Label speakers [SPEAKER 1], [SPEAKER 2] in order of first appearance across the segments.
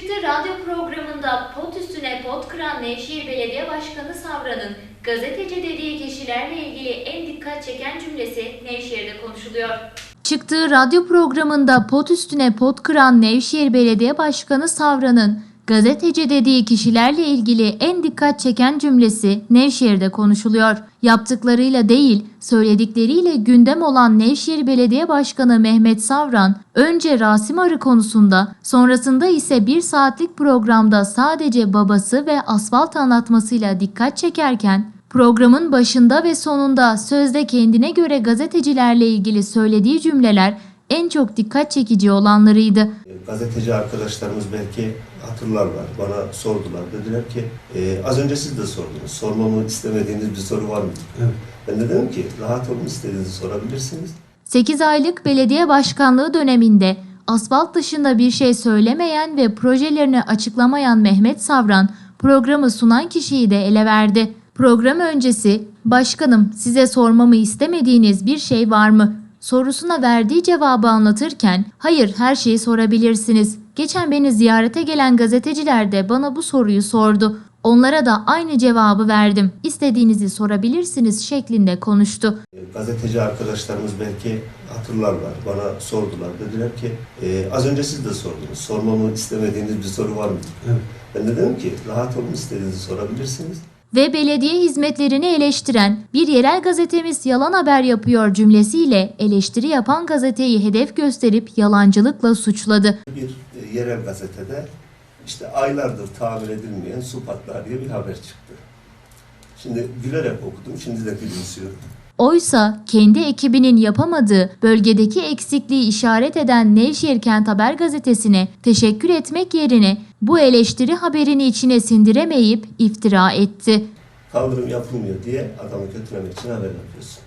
[SPEAKER 1] Çıktı radyo programında pot üstüne pot kıran Nevşehir Belediye Başkanı Savran'ın gazeteci dediği kişilerle ilgili en dikkat çeken cümlesi Nevşehir'de konuşuluyor. Çıktığı radyo programında pot üstüne pot kıran Nevşehir Belediye Başkanı Savran'ın gazeteci dediği kişilerle ilgili en dikkat çeken cümlesi Nevşehir'de konuşuluyor. Yaptıklarıyla değil, söyledikleriyle gündem olan Nevşehir Belediye Başkanı Mehmet Savran, önce Rasim Arı konusunda, sonrasında ise bir saatlik programda sadece babası ve asfalt anlatmasıyla dikkat çekerken, Programın başında ve sonunda sözde kendine göre gazetecilerle ilgili söylediği cümleler en çok dikkat çekici olanlarıydı.
[SPEAKER 2] Gazeteci arkadaşlarımız belki hatırlarlar. Bana sordular. Dediler ki "E, az önce siz de sordunuz. Sormamı istemediğiniz bir soru var mı?
[SPEAKER 3] Evet.
[SPEAKER 2] Ben de dedim ki rahat olun istediğinizi sorabilirsiniz.
[SPEAKER 1] 8 aylık belediye başkanlığı döneminde asfalt dışında bir şey söylemeyen ve projelerini açıklamayan Mehmet Savran programı sunan kişiyi de ele verdi. Program öncesi "Başkanım, size sormamı istemediğiniz bir şey var mı?" Sorusuna verdiği cevabı anlatırken "Hayır, her şeyi sorabilirsiniz. Geçen beni ziyarete gelen gazeteciler de bana bu soruyu sordu. Onlara da aynı cevabı verdim. İstediğinizi sorabilirsiniz." şeklinde konuştu.
[SPEAKER 2] E, gazeteci arkadaşlarımız belki hatırlarlar. Bana sordular. Dediler ki "E, az önce siz de sordunuz. Sormamı istemediğiniz bir soru var mı?
[SPEAKER 3] Evet.
[SPEAKER 2] Ben de dedim ki rahat olun istediğinizi sorabilirsiniz.
[SPEAKER 1] Ve belediye hizmetlerini eleştiren bir yerel gazetemiz yalan haber yapıyor cümlesiyle eleştiri yapan gazeteyi hedef gösterip yalancılıkla suçladı.
[SPEAKER 2] Bir e, yerel gazetede işte aylardır tamir edilmeyen su patlağı diye bir haber çıktı. Şimdi gülerek okudum. Şimdi de gülümsüyorum.
[SPEAKER 1] Oysa kendi ekibinin yapamadığı bölgedeki eksikliği işaret eden Nevşehir Kent Haber gazetesine teşekkür etmek yerine bu eleştiri haberini içine sindiremeyip iftira etti.
[SPEAKER 2] Kaldırım yapılmıyor diye adamı kötülemek için haber yapıyorsun.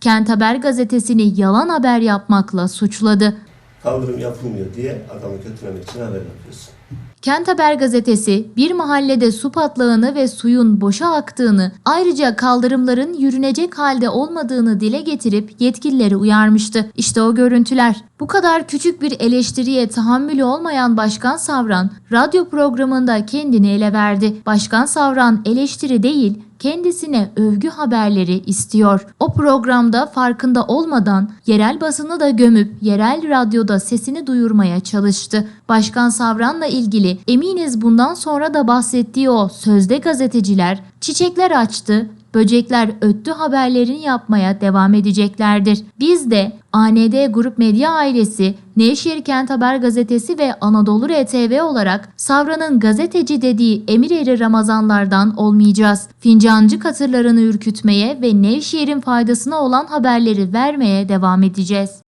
[SPEAKER 1] Kent Haber gazetesini yalan haber yapmakla suçladı.
[SPEAKER 2] Kaldırım yapılmıyor diye adamı kötülemek için haber yapıyorsun.
[SPEAKER 1] Kent Haber gazetesi bir mahallede su patlağını ve suyun boşa aktığını, ayrıca kaldırımların yürünecek halde olmadığını dile getirip yetkilileri uyarmıştı. İşte o görüntüler. Bu kadar küçük bir eleştiriye tahammülü olmayan Başkan Savran, radyo programında kendini ele verdi. Başkan Savran eleştiri değil, kendisine övgü haberleri istiyor. O programda farkında olmadan yerel basını da gömüp yerel radyoda sesini duyurmaya çalıştı. Başkan Savran'la ilgili eminiz bundan sonra da bahsettiği o sözde gazeteciler çiçekler açtı, böcekler öttü haberlerini yapmaya devam edeceklerdir. Biz de AND Grup Medya ailesi, Nevşehir Kent Haber Gazetesi ve Anadolu RTV olarak Savran'ın gazeteci dediği emir eri Ramazanlardan olmayacağız. Fincancı katırlarını ürkütmeye ve Nevşehir'in faydasına olan haberleri vermeye devam edeceğiz.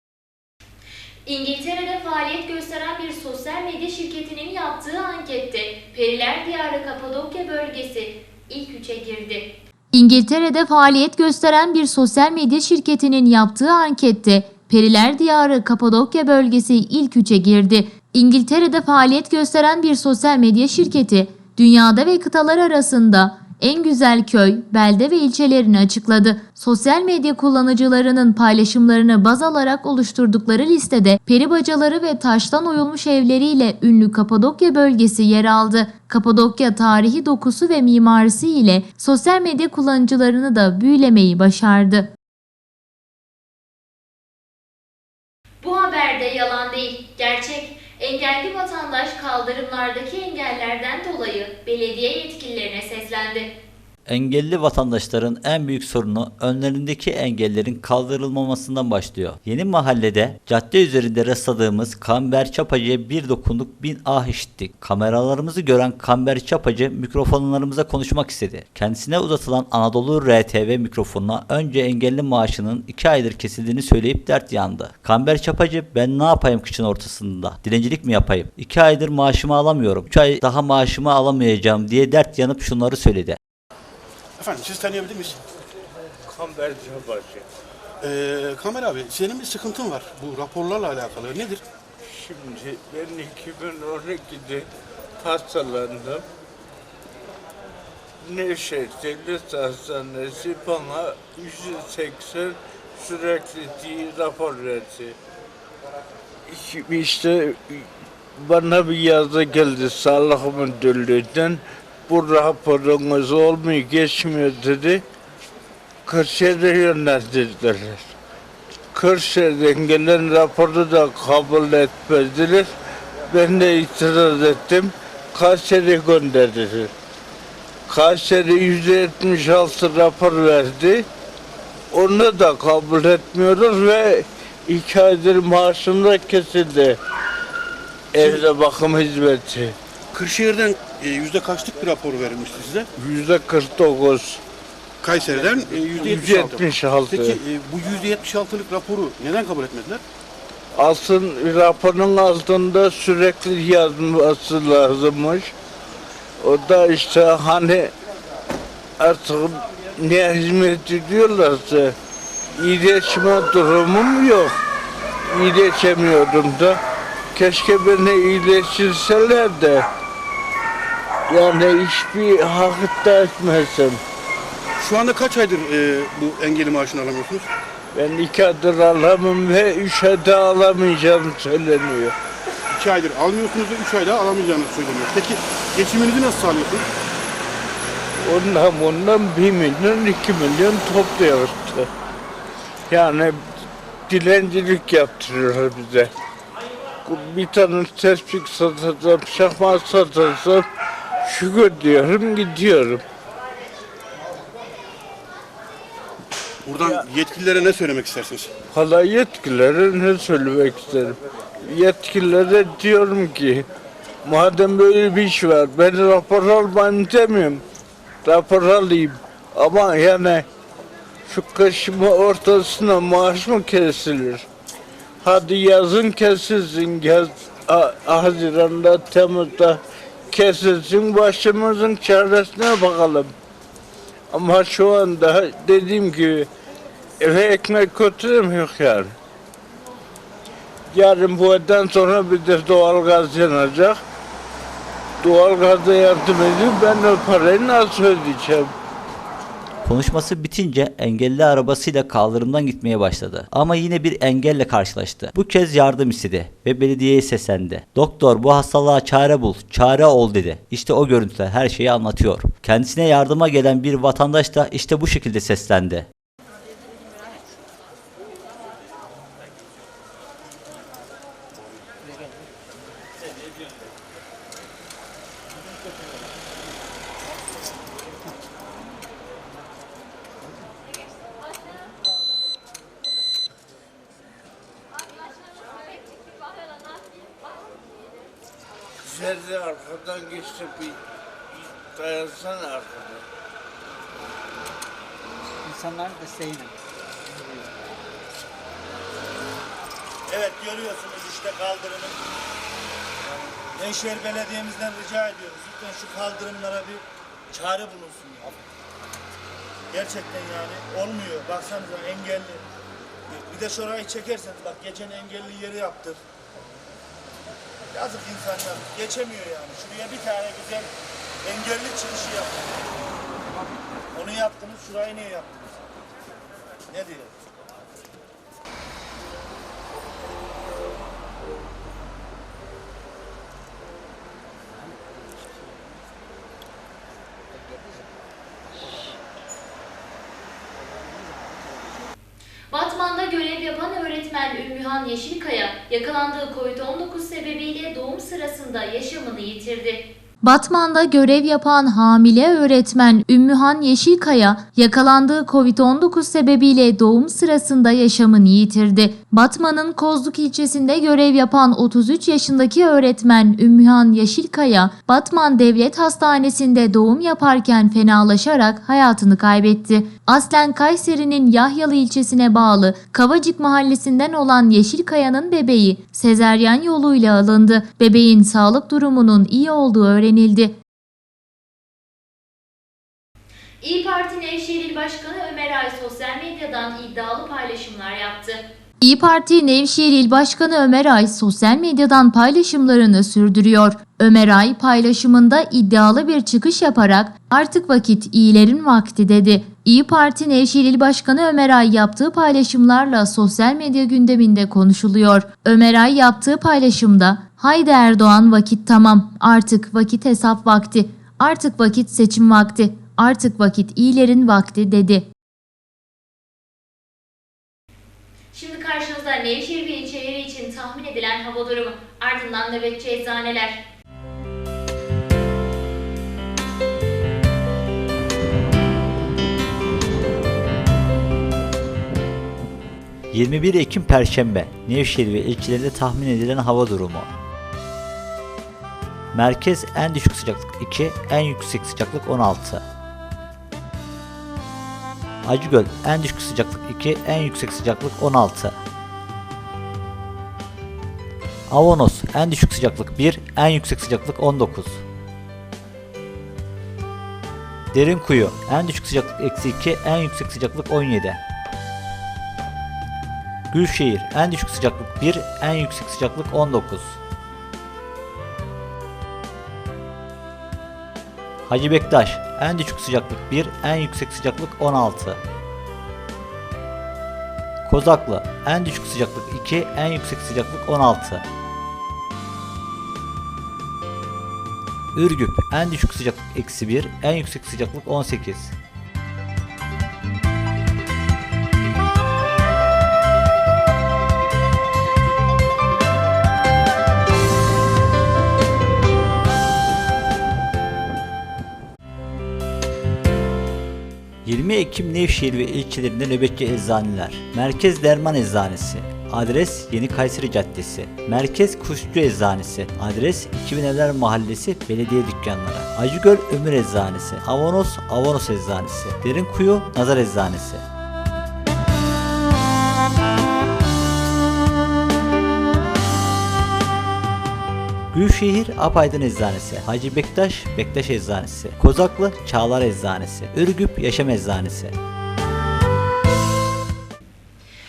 [SPEAKER 1] İngiltere'de faaliyet gösteren bir sosyal medya şirketinin yaptığı ankette Periler Diyarı Kapadokya bölgesi ilk üçe girdi. İngiltere'de faaliyet gösteren bir sosyal medya şirketinin yaptığı ankette Periler Diyarı Kapadokya bölgesi ilk üçe girdi. İngiltere'de faaliyet gösteren bir sosyal medya şirketi dünyada ve kıtalar arasında en güzel köy, belde ve ilçelerini açıkladı. Sosyal medya kullanıcılarının paylaşımlarını baz alarak oluşturdukları listede peri bacaları ve taştan oyulmuş evleriyle ünlü Kapadokya bölgesi yer aldı. Kapadokya tarihi dokusu ve mimarisi ile sosyal medya kullanıcılarını da büyülemeyi başardı. Bu haber de yalan değil, gerçek. Engelli vatandaş kaldırımlardaki engellerden dolayı belediye yetkililerine seslendi.
[SPEAKER 4] Engelli vatandaşların en büyük sorunu önlerindeki engellerin kaldırılmamasından başlıyor. Yeni mahallede cadde üzerinde rastladığımız Kamber Çapacı'ya bir dokunduk bin ah işittik. Kameralarımızı gören Kamber Çapacı mikrofonlarımıza konuşmak istedi. Kendisine uzatılan Anadolu RTV mikrofonuna önce engelli maaşının 2 aydır kesildiğini söyleyip dert yandı. Kamber Çapacı ben ne yapayım kışın ortasında? Dilencilik mi yapayım? 2 aydır maaşımı alamıyorum. 3 ay daha maaşımı alamayacağım diye dert yanıp şunları söyledi.
[SPEAKER 5] Efendim siz tanıyabilir miyiz?
[SPEAKER 6] Kamber Çabaşı.
[SPEAKER 5] Ee, Kamer abi senin bir sıkıntın var bu raporlarla alakalı. Nedir?
[SPEAKER 6] Şimdi ben 2012'de hastalandım. Nevşehir Devlet Hastanesi bana 180 sürekli diye rapor verdi. işte bana bir yazı geldi Sağlık Müdürlüğü'nden. Bu raporunuz olmuyor, geçmiyor dedi. Kırşehir'e yönlendirdiler. Kırşehir'den gelen raporu da kabul etmediler. Ben de itiraz ettim. Kayseri'ye gönderdiler. Kayseri 176 rapor verdi. Onu da kabul etmiyoruz ve iki aydır maaşım da kesildi. Evde bakım hizmeti.
[SPEAKER 5] Kırşehir'den e, yüzde kaçlık bir rapor verilmişti size?
[SPEAKER 6] Yüzde 49.
[SPEAKER 5] Kayseri'den e, yüzde 76.
[SPEAKER 6] 76.
[SPEAKER 5] Peki e, bu yüzde 76'lık raporu neden kabul etmediler?
[SPEAKER 6] Altın raporun altında sürekli yazması lazımmış. O da işte hani artık ne hizmet ediyorlarsa iyileşme durumum yok. İyileşemiyorum da. Keşke beni iyileştirseler de yani hiçbir hak iddia etmesem.
[SPEAKER 5] Şu anda kaç aydır e, bu engelli maaşını alamıyorsunuz?
[SPEAKER 6] Ben iki adır alamam ve üç ayda alamayacağım söyleniyor.
[SPEAKER 5] İki aydır almıyorsunuz ve üç ayda alamayacağınız söyleniyor. Peki geçiminizi nasıl sağlıyorsunuz?
[SPEAKER 6] Ondan ondan bir milyon, iki milyon topluyor işte. Yani dilencilik yaptırıyorlar bize. Bir tane tespih satarsam, şahmat satarsam şükür diyorum gidiyorum.
[SPEAKER 5] Buradan yetkililere ne söylemek istersiniz?
[SPEAKER 6] Hala yetkililere ne söylemek isterim? Yetkililere diyorum ki madem böyle bir iş var ben rapor almayayım demiyorum. Rapor alayım. Ama yani şu kışın ortasına maaş mı kesilir? Hadi yazın kesilsin. Yaz, A- Haziran'da, Temmuz'da kesilsin. Başımızın çaresine bakalım. Ama şu anda dediğim gibi eve ekmek götüremiyor yani. Yarın bu evden sonra bir de doğalgaz yanacak. Doğalgaza yardım edin ben o parayı nasıl ödeyeceğim?
[SPEAKER 4] Konuşması bitince engelli arabasıyla kaldırımdan gitmeye başladı. Ama yine bir engelle karşılaştı. Bu kez yardım istedi ve belediyeye seslendi. Doktor bu hastalığa çare bul, çare ol dedi. İşte o görüntüler her şeyi anlatıyor. Kendisine yardıma gelen bir vatandaş da işte bu şekilde seslendi.
[SPEAKER 6] Zerre arkadan geçti bir dayansana arkadan.
[SPEAKER 3] İnsanlar desteğiyle.
[SPEAKER 7] Evet görüyorsunuz işte kaldırımı. Nevşehir Belediye'mizden rica ediyoruz. Lütfen şu kaldırımlara bir çare bulunsun. ya. Gerçekten yani olmuyor. Baksanıza engelli. Bir de şurayı çekerseniz bak geçen engelli yeri yaptık. Yazık insanlar geçemiyor yani. Şuraya bir tane güzel engelli çıkışı yaptık. Onu yaptınız, şurayı niye yaptınız? Ne diyor?
[SPEAKER 1] Batman'da görev yapan öğretmen Ümmühan Yeşilkaya yakalandığı Covid-19 sebebiyle doğum sırasında yaşamını yitirdi. Batman'da görev yapan hamile öğretmen Ümmühan Yeşilkaya yakalandığı Covid-19 sebebiyle doğum sırasında yaşamını yitirdi. Batman'ın Kozluk ilçesinde görev yapan 33 yaşındaki öğretmen Ümmühan Yeşilkaya, Batman Devlet Hastanesi'nde doğum yaparken fenalaşarak hayatını kaybetti. Aslen Kayseri'nin Yahyalı ilçesine bağlı Kavacık mahallesinden olan Yeşilkaya'nın bebeği sezeryan yoluyla alındı. Bebeğin sağlık durumunun iyi olduğu öğrenildi. İyi Parti Nevşehir İl Başkanı Ömer Ay sosyal medyadan iddialı paylaşımlar yaptı. İyi Parti Nevşehir İl Başkanı Ömer Ay sosyal medyadan paylaşımlarını sürdürüyor. Ömer Ay paylaşımında iddialı bir çıkış yaparak artık vakit iyilerin vakti dedi. İyi Parti Nevşehir İl Başkanı Ömer Ay yaptığı paylaşımlarla sosyal medya gündeminde konuşuluyor. Ömer Ay yaptığı paylaşımda Haydi Erdoğan vakit tamam artık vakit hesap vakti artık vakit seçim vakti artık vakit iyilerin vakti dedi.
[SPEAKER 3] Şimdi karşınızda Nevşehir ve ilçeleri için tahmin edilen hava durumu. Ardından nöbetçi eczaneler.
[SPEAKER 4] 21 Ekim Perşembe Nevşehir ve ilçelerinde tahmin edilen hava durumu. Merkez en düşük sıcaklık 2, en yüksek sıcaklık 16. Acıgöl en düşük sıcaklık 2, en yüksek sıcaklık 16. Avanos en düşük sıcaklık 1, en yüksek sıcaklık 19. Derinkuyu en düşük sıcaklık eksi 2, en yüksek sıcaklık 17. Gülşehir en düşük sıcaklık 1, en yüksek sıcaklık 19. Hacı Bektaş en düşük sıcaklık 1, en yüksek sıcaklık 16. Kozaklı en düşük sıcaklık 2, en yüksek sıcaklık 16. Ürgüp en düşük sıcaklık eksi 1, en yüksek sıcaklık 18. ...20 Ekim Nevşehir ve ilçelerinde nöbetçi eczaneler. Merkez Derman Eczanesi. Adres Yeni Kayseri Caddesi. Merkez Kuşçu Eczanesi. Adres 2000 Evler Mahallesi Belediye Dükkanları. Acıgöl Ömür Eczanesi. Avanos Avanos Eczanesi. Derinkuyu Nazar Eczanesi. Gülşehir Apaydın Eczanesi, Hacı Bektaş Bektaş Eczanesi, Kozaklı Çağlar Eczanesi, Ürgüp Yaşam Eczanesi.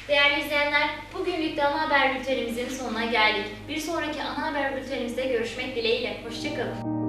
[SPEAKER 3] Değerli izleyenler, bugünlük de ana haber bültenimizin sonuna geldik. Bir sonraki ana haber bültenimizde görüşmek dileğiyle. Hoşçakalın.